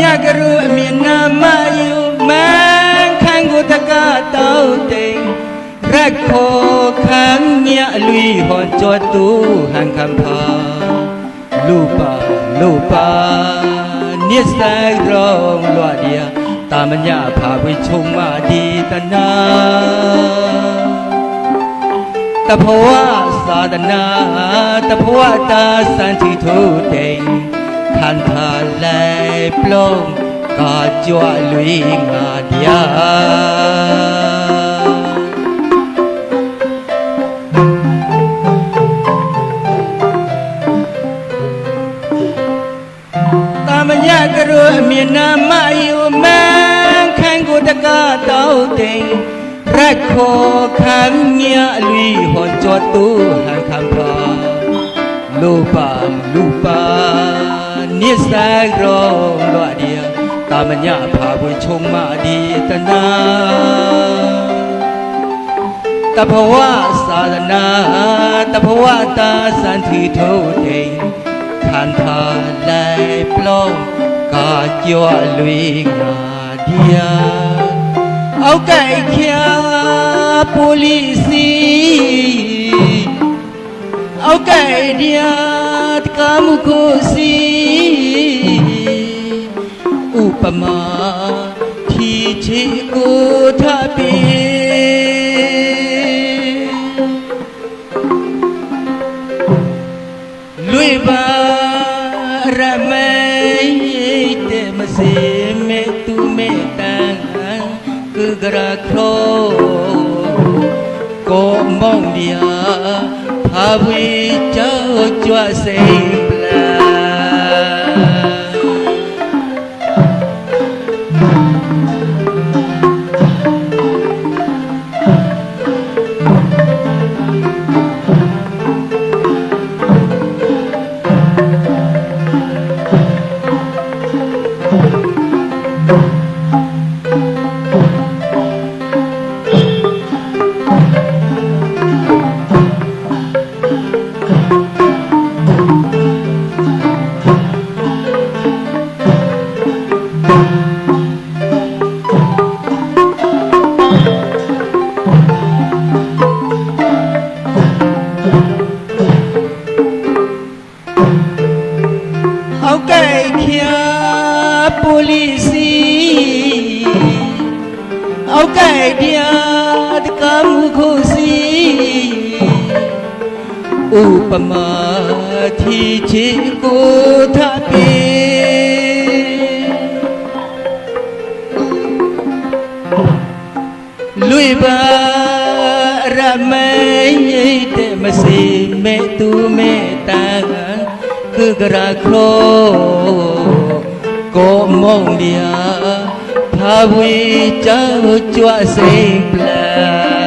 ညကရုအမြင်နာမယူမန်ခံကိုတကတောက်တိန်ရက်ခေါ်ခံမြအလွီဟွန်ကြောတူဟန်ခံဖာလူပါလူပါနိစ္စရောလွာဒီယာတာမညဖာဝိချုံမဒီတနာတဘဝသာဒနာတဘဝတာစံတီထုတိန်ခံထားလိုက် ပလုံးကာကြွလွေငါတရားတာမညကရုအမြင်နာမယူမန်ခံကိုတကတောက်တိန်ရက်ခေါ်ခံမြအလွီဟွန်ကြောတူဟန်ခံပါလူပါလူပါ နိစ္စရောလွတ်ဒီတာမညဖာပွေချုံမဒီတနာတဘဝသာသနာတဘဝတာစံတီထုတိန်ခံထားလိုက်ပလုံးကာကြွလွေငါဒီယာအောက်ကဲခ ्या ပိုလီစီအောက်ကဲဒီယာတကမှုကိုစီဥ ပမာဖြီချေကိုထပ်ပြေလွေပါရမေတဲ့မစေမေသူမေတန်គឺကရခရောကိုမောင်ဒီယာဖာဝေကြောက်ကြွစိမ် ပိုလီစီအောက်ကဲဒီယာတကမှုခုစီဥပမာထီချေကိုထပ်ပြေလွေပါရမေတဲ့မစီမဲသူမဲတန်គឺ ကရခရောကိုမုံဒီယာဖာဝေကြောက်ကြွစိမ်ပလာ